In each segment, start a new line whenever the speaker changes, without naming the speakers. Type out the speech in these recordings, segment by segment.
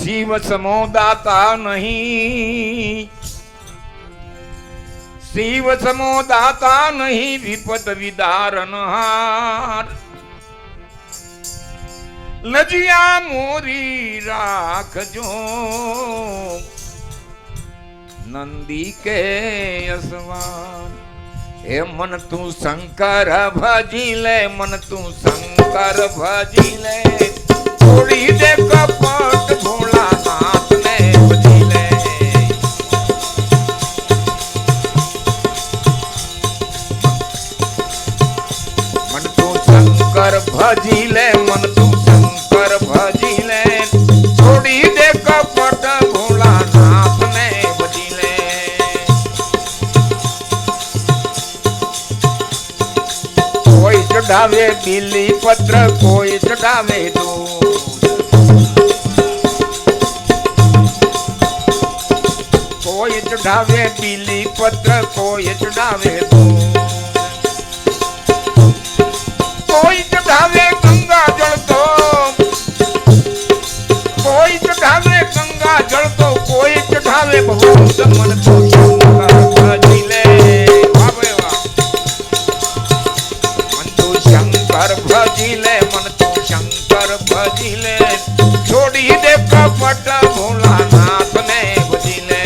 શિવ સમો દાતા નહીં. શિવ સમો દાતા નહીં, વિપદ વિદારન હાર. લજિયા મોરી રાખજો. નંદી કે અસવાન, હે મન તું શંકર ભજી લે, મન તું શંકર ભજી લે. છોડી દે કપટ ચઢાવે બીલી પત્ર કોઈ ચઢાવે દૂધ કોઈ ચઢાવે બીલી પત્ર કોઈ ચઢાવે દૂધ કોઈ ચઢાવે શંકર ભજી લે, છોડી દે કપટ ભોલાનાથ ને ભજી લે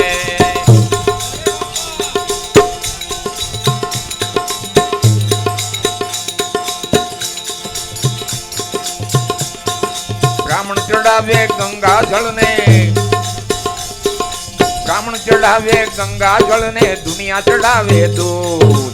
બ્રાહ્મણ ચડાવે ગંગા જળ ને બ્રાહ્મણ ચડાવે ગંગા જળ ને દુનિયા ચડાવે દૂધ.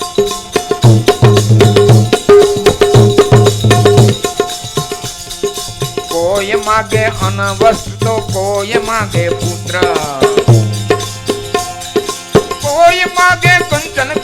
માગે પુત્ર કોઈ માગે અનવસ્ત્ર તો કોઈ માગે પુત્ર. કોઈ માગે કંચન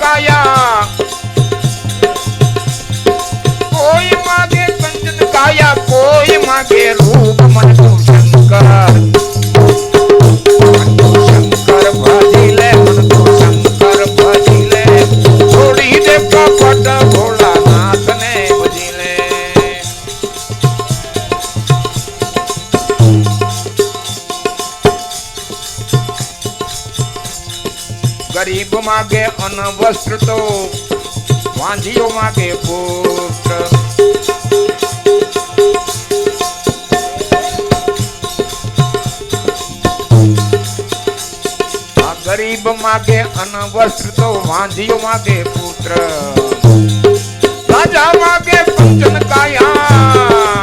ગરીબ માગે અન વસ્ત્ર તો વાંઝીઓ માગે પુત્ર આ ગરીબ માગે અન વસ્ત્ર તો વાંઝીઓ માગે પુત્ર રાજા માગે કંચન કાયા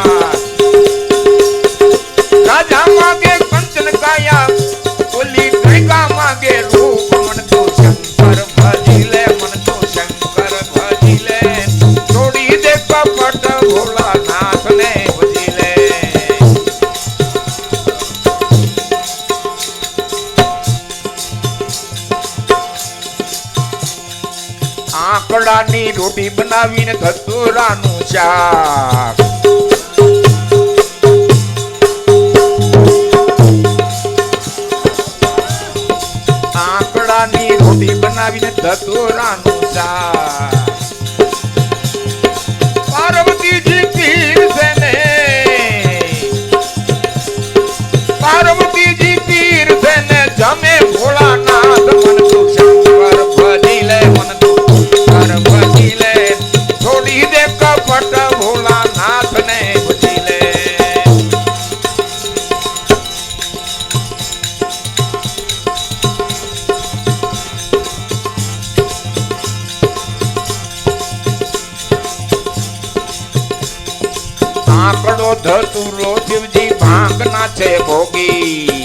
આંકડાની રોટી બનાવીને ધતુરાનું શાક. આંકડાની રોટી બનાવીને ધતુરાનું શાક. દે કપટ ભોળાનાથ ને ભજી લે આંકડો ધતુરો શિવજી ભાંગના છે ભોગી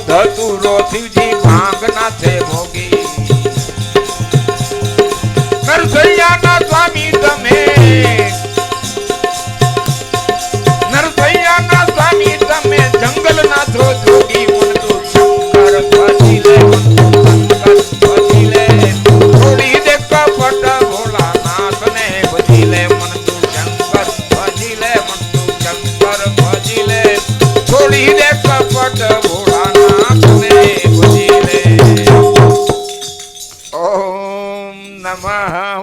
ધતુરો શિવજી ભાંગ નાથે મોગ